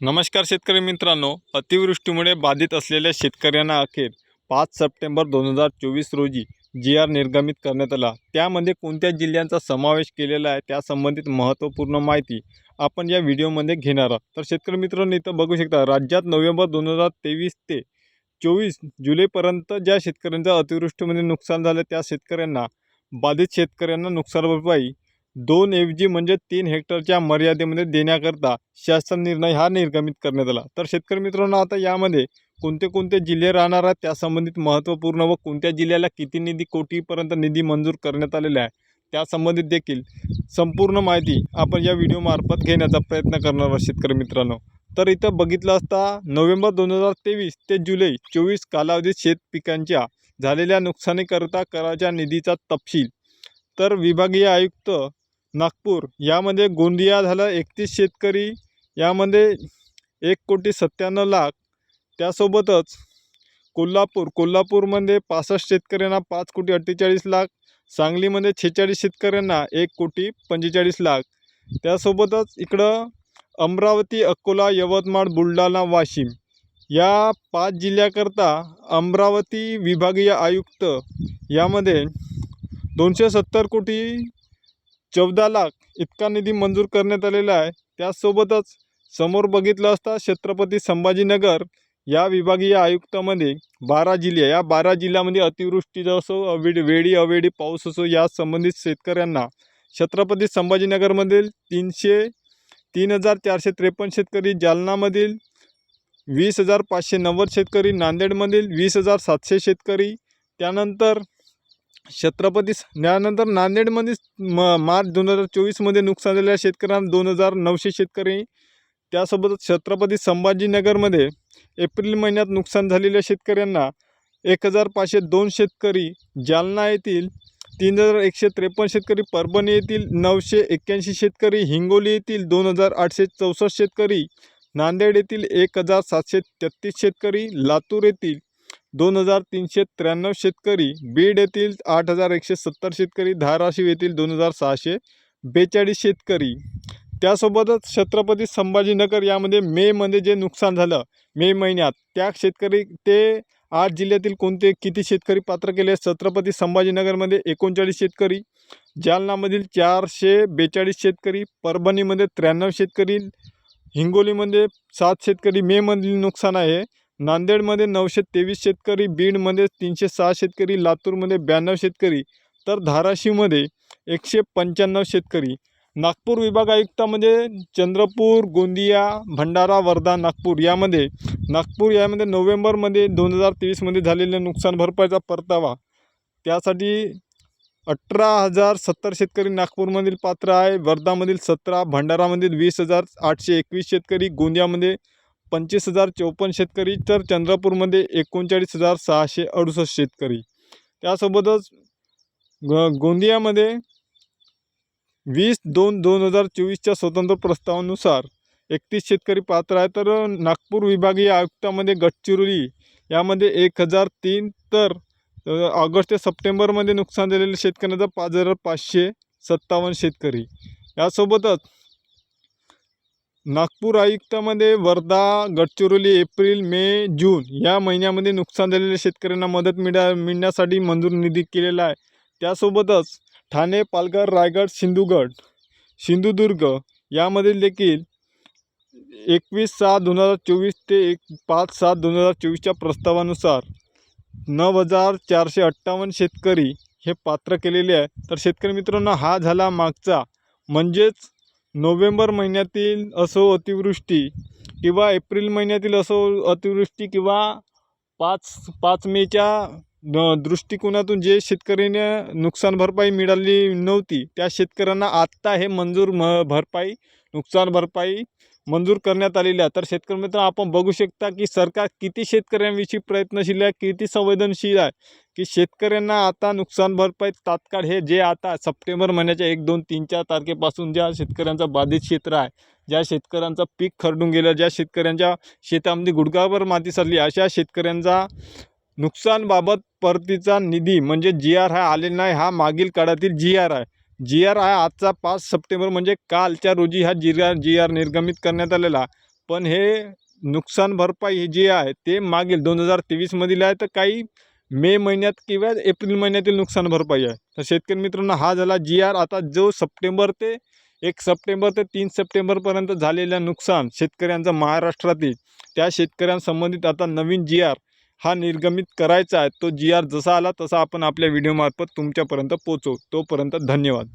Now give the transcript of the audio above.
नमस्कार शेतकरी मित्रांनो. अतिवृष्टीमुळे बाधित असलेल्या शेतकऱ्यांना अखेर पाच सप्टेंबर दोन हजार चोवीस रोजी जी आर निर्गमित करण्यात आला. त्यामध्ये कोणत्या जिल्ह्यांचा समावेश केलेला आहे त्या संबंधित महत्त्वपूर्ण माहिती आपण या व्हिडिओमध्ये घेणार आहोत. तर शेतकरी मित्रांनो इथं बघू शकता राज्यात नोव्हेंबर दोन हजार तेवीस ते चोवीस जुलैपर्यंत ज्या शेतकऱ्यांचं अतिवृष्टीमध्ये नुकसान झालं त्या शेतकऱ्यांना बाधित शेतकऱ्यांना नुकसान भरपाई दोन ऐवजी म्हणजे तीन हेक्टरच्या मर्यादेमध्ये देण्याकरता शासन निर्णय हा निर्गमित करण्यात आला. तर शेतकरी मित्रांनो आता यामध्ये कोणते कोणते जिल्हे राहणार आहेत त्या संबंधित महत्त्वपूर्ण व कोणत्या जिल्ह्याला किती निधी कोटीपर्यंत निधी मंजूर करण्यात आलेला आहे त्यासंबंधित देखील संपूर्ण माहिती आपण या व्हिडिओमार्फत घेण्याचा प्रयत्न करणार आहोत शेतकरी मित्रांनो. तर इथं बघितलं असता नोव्हेंबर दोन हजार तेवीस ते जुलै चोवीस कालावधीत शेत पिकांच्या झालेल्या नुकसानीकरता कराच्या निधीचा तपशील. तर विभागीय आयुक्त नागपूर. यामध्ये गोंदिया झालं एकतीस शेतकरी. यामध्ये एक कोटी सत्त्याण्णव लाख. त्यासोबतच कोल्हापूर. कोल्हापूरमध्ये पासष्ट शेतकऱ्यांना पाच कोटी अठ्ठेचाळीस लाख. सांगलीमध्ये छेचाळीस शेतकऱ्यांना एक कोटी पंचेचाळीस लाख. त्यासोबतच इकडं अमरावती अकोला यवतमाळ बुलढाणा वाशिम. या पाच जिल्ह्याकरता अमरावती विभागीय आयुक्त यामध्ये दोनशे सत्तर कोटी चौदा लाख इतका निधी मंजूर करण्यात आलेला आहे. त्याचसोबतच समोर बघितलं असता छत्रपती संभाजीनगर या विभागीय आयुक्तामध्ये बारा जिल्हे या बारा जिल्ह्यामध्ये अतिवृष्टी असो अवेडी वेळी अवेळी पाऊस असो या संबंधित शेतकऱ्यांना छत्रपती संभाजीनगरमधील तीनशे तीन हजार चारशे त्रेपन्न शेतकरी जालनामधील वीस हजार पाचशे नव्वद शेतकरी नांदेडमधील वीस हजार सातशे शेतकरी त्यानंतर छत्रपती यानंतर नांदेडमध्ये म मार्च दोन हजार चोवीसमध्ये नुकसान झालेल्या शेतकऱ्यांना दोन हजार नऊशे शेतकरी. त्यासोबतच छत्रपती संभाजीनगरमध्ये एप्रिल महिन्यात नुकसान झालेल्या शेतकऱ्यांना एक हजार पाचशे दोन शेतकरी जालना येथील तीन हजार एकशे त्रेपन्न शेतकरी परभणी येथील नऊशे एक्क्याऐंशी शेतकरी हिंगोली येथील दोन हजार आठशे चौसष्ट शेतकरी नांदेड येथील एक हजार सातशे तेहतीस शेतकरी लातूर येथील दोन हजार तीनशे त्र्याण्णव शेतकरी बीड येथील आठ हजार एकशे सत्तर शेतकरी धाराशिव येथील दोन हजार सहाशे बेचाळीस शेतकरी. त्यासोबतच छत्रपती संभाजीनगर यामध्ये मेमध्ये जे नुकसान झालं मे महिन्यात त्या शेतकरी ते आठ जिल्ह्यातील कोणते किती शेतकरी पात्र केले? छत्रपती संभाजीनगरमध्ये एकोणचाळीस शेतकरी जालनामधील चारशे बेचाळीस शेतकरी परभणीमध्ये त्र्याण्णव शेतकरी हिंगोलीमध्ये सात शेतकरी. मेमधील नुकसान आहे. नांदेडमध्ये नऊशे तेवीस शेतकरी बीडमध्ये तीनशे सहा शेतकरी लातूरमध्ये ब्याण्णव शेतकरी तर धाराशिवमध्ये एकशे पंच्याण्णव शेतकरी. नागपूर विभाग आयुक्तामध्ये म्हणजे चंद्रपूर गोंदिया भंडारा वर्धा नागपूर यामध्ये नागपूर यामध्ये नोव्हेंबरमध्ये दोन हजार तेवीसमध्ये झालेल्या नुकसान भरपाईचा परतावा. त्यासाठी अठरा हजार सत्तर शेतकरी नागपूरमधील पात्र आहे वर्धामधील सतरा भंडारामधील वीस हजार आठशे एकवीस शेतकरी गोंदियामध्ये पंचवीस हजार चौपन्न शेतकरी तर चंद्रपूरमध्ये एकोणचाळीस हजार सहाशे अडुसष्ट शेतकरी. त्यासोबतच ग गोंदियामध्ये वीस दोन दोन हजार चोवीसच्या स्वतंत्र प्रस्तावानुसार एकतीस शेतकरी पात्र आहे तर नागपूर विभागीय आयुक्तामध्ये गडचिरोली यामध्ये एक हजार तीन तर ऑगस्ट ते सप्टेंबरमध्ये नुकसान झालेल्या शेतकऱ्यांचा पाच हजार पाचशे सत्तावन्न शेतकरी. यासोबतच Nagpur आयुक्तामध्ये Wardha Gadchiroli April May June या महिन्यामध्ये नुकसान झालेल्या शेतकऱ्यांना मदत मिळा मिळण्यासाठी मंजूर निधी केलेला आहे. त्यासोबतच ठाणे पालघर रायगड सिंधुगड सिंधुदुर्ग यामधील देखील एकवीस सहा दोन हजार चोवीस ते एक पाच सात दोन हजार चोवीसच्या प्रस्तावानुसार नऊ हजार चारशे अठ्ठावन्न शेतकरी हे पात्र केलेले आहे तर शेतकरी मित्रांनो हा झाला मागचा. म्हणजेच नोव्हेंबर महिन्यातील असो अतिवृष्टी किंवा एप्रिल महिन्यातील असो अतिवृष्टी किंवा पाच पाच मेच्या न दृष्टिकोनातून जे शेतकऱ्याने नुकसान भरपाई मिळाली नव्हती त्या शेतकऱ्यांना आत्ता हे मंजूर म भरपाई नुकसान भरपाई मंजूर करण्यात आलेली आहे तर शेतकरी मित्र आपण बघू शकता की सरकार किती शेतकऱ्यांविषयी प्रयत्नशील आहे किती संवेदनशील आहे की शेतकऱ्यांना आता नुकसान भरपाई तात्काळ हे जे आता सप्टेंबर महिन्याच्या एक दोन तीन चार तारखेपासून ज्या शेतकऱ्यांचा बाधित क्षेत्र आहे ज्या शेतकऱ्यांचं पीक खरडून गेलं ज्या शेतकऱ्यांच्या शेतामध्ये गुडघाभर माती सरली अशा शेतकऱ्यांचा नुकसानबाबत परतीचा निधी म्हणजे जी आर हा आलेला नाही हा मागील काळातील जी आर आहे. जी आर हा आजचा पाच सप्टेंबर म्हणजे कालच्या रोजी हा जी आर जी आर निर्गमित करण्यात आलेला. पण हे नुकसान भरपाई जी आहे ते मागील दोन हजार तेवीसमधील आहे तर काही मे महिन्यात किंवा एप्रिल महिन्यातील नुकसान भरपाई आहे. तर शेतकरी मित्रांनो हा झाला जी आर. आता जो सप्टेंबर ते एक सप्टेंबर ते तीन सप्टेंबरपर्यंत झालेलं नुकसान शेतकऱ्यांचं महाराष्ट्रातील त्या शेतकऱ्यांसंबंधित आता नवीन जी आर हा निर्गमित करायचा आहे तो जी आर जसा आला तसा आपण आपल्या व्हिडिओमार्फत तुमच्यापर्यंत पोचवू तोपर्यंत धन्यवाद.